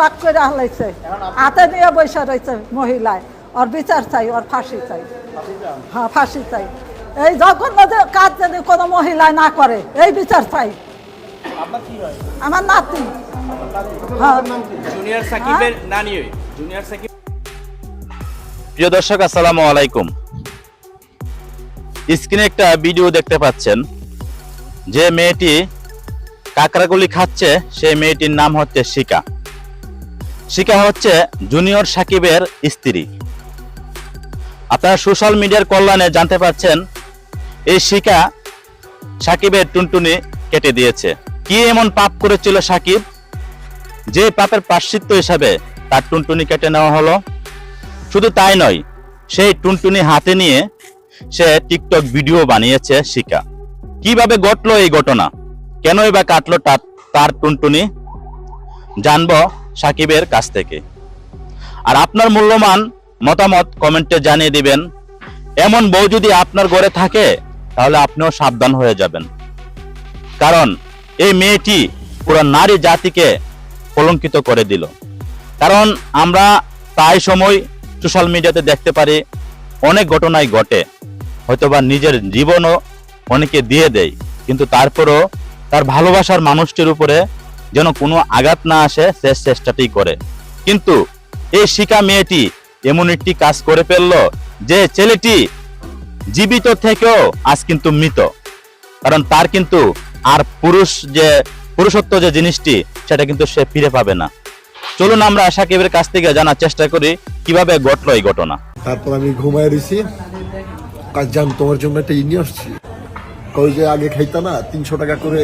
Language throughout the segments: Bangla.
বাক করে হালাইছে হাতে নিয়ে বসে রয়েছে মহিলায়। ওর বিচার চাই ওর ফাঁসি চাই। হ্যাঁ ফাঁসি চাই। এই যখন কাজ যদি কোনো মহিলায় না করে এই বিচার চাই। আমার নাতি। হ্যাঁ। জুনিয়র সাকিবের নানি ওই। জুনিয়র সাকিব প্রিয় দর্শক আসসালামু আলাইকুম। স্ক্রিনে একটা ভিডিও দেখতে পাচ্ছেন। যে মেয়েটি কাকড়াগুলি খাচ্ছে সেই মেয়েটির নাম হচ্ছে শিকা। শিকা হচ্ছে জুনিয়র সাকিবের স্ত্রী। আপনারা সোশ্যাল মিডিয়ার কল্যাণে জানতে পারছেন, এই শিকা সাকিবের টুনটুনি কেটে দিয়েছে। কি এমন পাপ করেছিল সাকিব? যে পাপের পাশ্চিত্য হিসাবে তার টুনটুনি কেটে নেওয়া হলো। শুধু তাই নয়, সেই টুনটুনি হাতে নিয়ে সে টিকটক ভিডিও বানিয়েছে শিকা কীভাবে ঘটলো এই ঘটনা? কেনই বা কাটলো তার টুনটুনি? জানব সাকিবের কাছ থেকে। আর আপনার মূল্যবান মতামত কমেন্টে জানিয়ে দিবেন। এমন বউ যদি আপনার ঘরে থাকে, তাহলে আপনিও সাবধান হয়ে যাবেন। কারণ এই মেয়েটি পুরো নারী জাতিকে কলঙ্কিত করে দিল। কারণ আমরা তাই সময় সোশ্যাল মিডিয়াতে দেখতে পারি, অনেক ঘটনাই ঘটে। হয়তোবা নিজের জীবনও অনেকে দিয়ে দেয়, কিন্তু তারপরও তার ভালোবাসার মানুষটির উপরে যেন কোনো আঘাত না আসে, সে চেষ্টাটি করে। কিন্তু এই শিকা মেয়েটি এমন একটি কাজ করে ফেলল যে ছেলেটি জীবিত থেকেও আজ কিন্তু মৃত। কারণ তার কিন্তু আর পুরুষ যে, পুরুষত্ব যে জিনিসটি, সেটা কিন্তু সে ফিরে পাবে না। চলুন আমরা সাকিবের কাছ থেকে জানার চেষ্টা করি, কীভাবে ঘটলো এই ঘটনা। তারপর আমি ঘুমায় রয়েছি কাজ জান তোমার জন্য একটা ইনি আসছি। কই যে আগে খাইতা না, তিনশো টাকা করে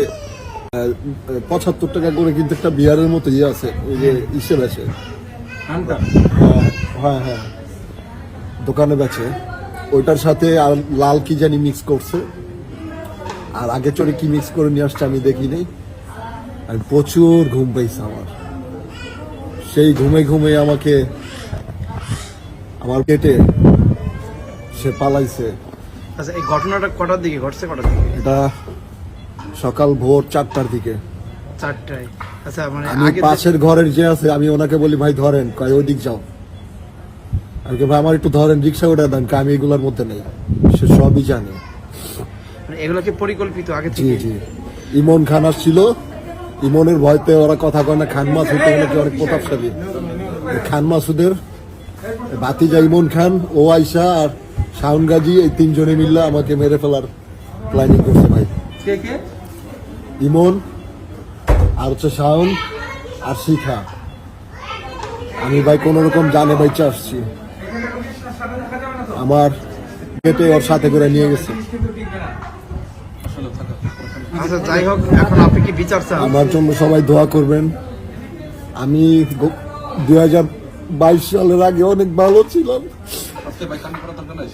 পঁচাত্তর টাকা করে কিন্তু একটা বিয়ারের মতো ইয়ে আছে ওই যে ইসে বেছে হ্যাঁ হ্যাঁ দোকানে বেছে ওইটার সাথে আর লাল কি জানি মিক্স করছে। আর আগে চড়ে কি মিক্স করে নিয়ে আসছে আমি দেখিনি। আমি প্রচুর ঘুম পাইছে আমার। সেই ঘুমে ঘুমে আমাকে আমার পেটে সে পালাইছে। আচ্ছা এই ঘটনাটা কটার দিকে? ঘটছে কটার দিকে? এটা সকাল ভোর চারটার দিকে। চারটায়। আচ্ছা মানে আমি পাশের ঘরের যে আছে আমি ওনাকে বলি ভাই ধরেন। কয় ওই দিক যাও কই, ভাই আমার একটু ধরেন রিক্সা ওটা দেন। আমি এগুলোর মধ্যে নেই। সে সবই জানে। মানে পরিকল্পিত আগে জি থেকে? জি। ইমন খান আসছিল। ইমনের ভয়তে ওরা কথা কয় না খান মাসুদ নাকি অনেক প্রতাপশালী। খান মাসুদের বাতিজা ইমন খান ও আইসা আর শাহন গাজী এই তিনজনে মিললে আমাকে মেরে ফেলার প্ল্যানিং করছে ভাই। কে কে? ইমন আর হচ্ছে শাওন আর শিখা। আমি ভাই কোন রকম জানে বাইচে আসছি। আমার পেটে ওর সাথে করে নিয়ে গেছে। আচ্ছা যাই হোক এখন আপনি কি বিচার চান? আমার জন্য সবাই দোয়া করবেন। আমি দুই হাজার বাইশ সালের আগে অনেক ভালো ছিলাম।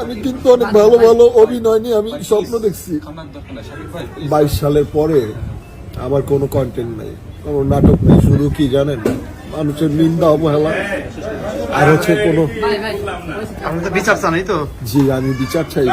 আমি কিন্তু অনেক ভালো ভালো অভিনয় নিয়ে আমি স্বপ্ন দেখছি। বাইশ সালের পরে আমার কোনো কন্টেন্ট নাই। কোনো নাটক নেই শুরু কি জানেন? মানুষের নিন্দা অবহেলা। আর হচ্ছে কোনো তো বিচার চাই তো? জি আমি বিচার চাই।